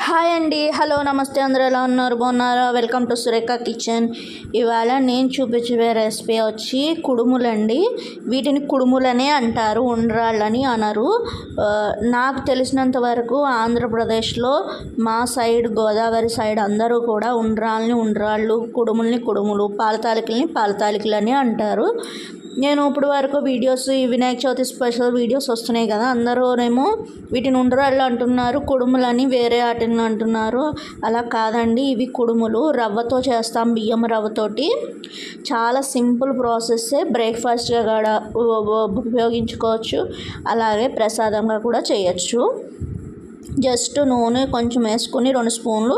Hi అండి. Hello నమస్తే. అందరూ ఎలా ఉన్నారు? బాగున్నారా? Welcome to Surekha kitchen. ఇవాళ నేను చూపించే రెసిపీ వచ్చి కుడుములండి. వీటిని కుడుములనే అంటారు ఉండ్రాళ్ళని అనరు. నాకు తెలిసినంత వరకు ఆంధ్రప్రదేశ్లో మా సైడ్ గోదావరి సైడ్ అందరూ కూడా ఉండ్రాళ్ళని ఉండ్రాళ్ళు కుడుముల్ని కుడుములు పాలతాలికల్ని పాలతాలికలని అంటారు. నేను ఇప్పుడు వరకు వీడియోస్ ఈ వినాయక చవితి స్పెషల్ వీడియోస్ వస్తున్నాయి కదా అందరూనేమో వీటిని ఉండరాళ్ళు అంటున్నారు కుడుములని వేరే వాటిని అంటున్నారు. అలా కాదండి ఇవి కుడుములు. రవ్వతో చేస్తాం బియ్యం రవ్వతోటి. చాలా సింపుల్ ప్రాసెస్సే బ్రేక్ఫాస్ట్గా కూడా ఉపయోగించుకోవచ్చు. అలాగే ప్రసాదంగా కూడా చేయొచ్చు. జస్ట్ నూనె కొంచెం వేసుకొని రెండు స్పూన్లు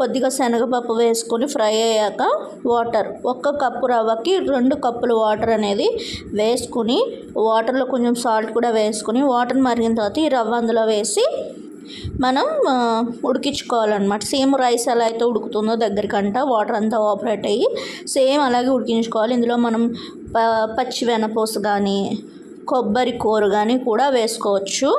కొద్దిగా శనగపప్పు వేసుకొని ఫ్రై అయ్యాక వాటర్. ఒక్క కప్పు రవ్వకి రెండు కప్పులు వాటర్ అనేది వేసుకుని వాటర్లో కొంచెం సాల్ట్ కూడా వేసుకుని వాటర్ మరిగిన తర్వాత ఈ రవ్వ అందులో వేసి మనం ఉడికించుకోవాలన్నమాట. సేమ్ రైస్ ఎలా అయితే ఉడుకుతుందో దగ్గరికంట వాటర్ అంతా ఆపరేట్ అయ్యి సేమ్ అలాగే ఉడికించుకోవాలి. ఇందులో మనం ప పచ్చి వెనపూస కానీ కొబ్బరి కూర కానీ కూడా వేసుకోవచ్చు.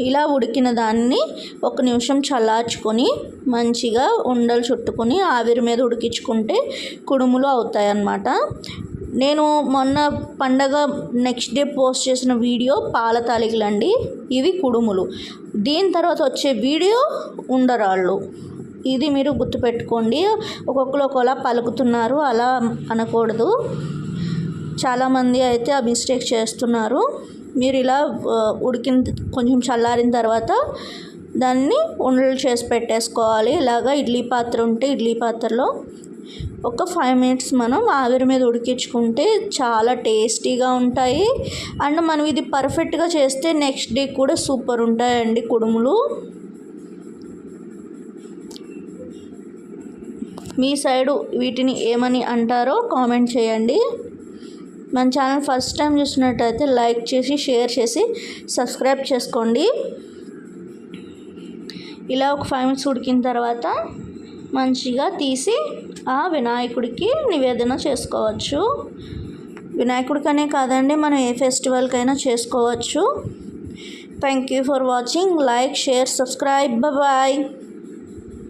ఇలా ఉడికిన దాన్ని ఒక నిమిషం చల్లార్చుకొని మంచిగా ఉండలు చుట్టుకొని ఆవిరి మీద ఉడికించుకుంటే కుడుములు అవుతాయన్నమాట. నేను మొన్న పండగ నెక్స్ట్ డే పోస్ట్ చేసిన వీడియో పాల తాలికలండి ఇవి కుడుములు. దీని తర్వాత వచ్చే వీడియో ఉండరాళ్ళు. ఇది మీరు గుర్తుపెట్టుకోండి. ఒక్కొక్కరు ఒకలా పలుకుతున్నారు అలా అనకూడదు. చాలామంది అయితే ఆ మిస్టేక్ చేస్తున్నారు. మీరు ఇలా ఉడికిన కొంచెం చల్లారిన తర్వాత దాన్ని ఉండలు చేసి పెట్టేసుకోవాలి. ఇలాగా ఇడ్లీ పాత్ర ఉంటే ఇడ్లీ పాత్రలో ఒక ఫైవ్ మినిట్స్ మనం ఆవిరి మీద ఉడికించుకుంటే చాలా టేస్టీగా ఉంటాయి. అండ్ మనం ఇది పర్ఫెక్ట్గా చేస్తే నెక్స్ట్ డే కూడా సూపర్ ఉంటాయండి కుడుములు. మీ సైడు వీటిని ఏమని అంటారో కామెంట్ చేయండి. మన ఛానల్ ఫస్ట్ టైం చూసినట్టయితే లైక్ చేసి షేర్ చేసి సబ్స్క్రైబ్ చేసుకోండి. ఇలా ఒక ఫైవ్ మినిట్స్ ఉడికిన తర్వాత మంచిగా తీసి ఆ వినాయకుడికి నివేదన చేసుకోవచ్చు. వినాయకుడికనే కాదండి మనం ఏ ఫెస్టివల్కైనా చేసుకోవచ్చు. Thank you for watching like share subscribe bye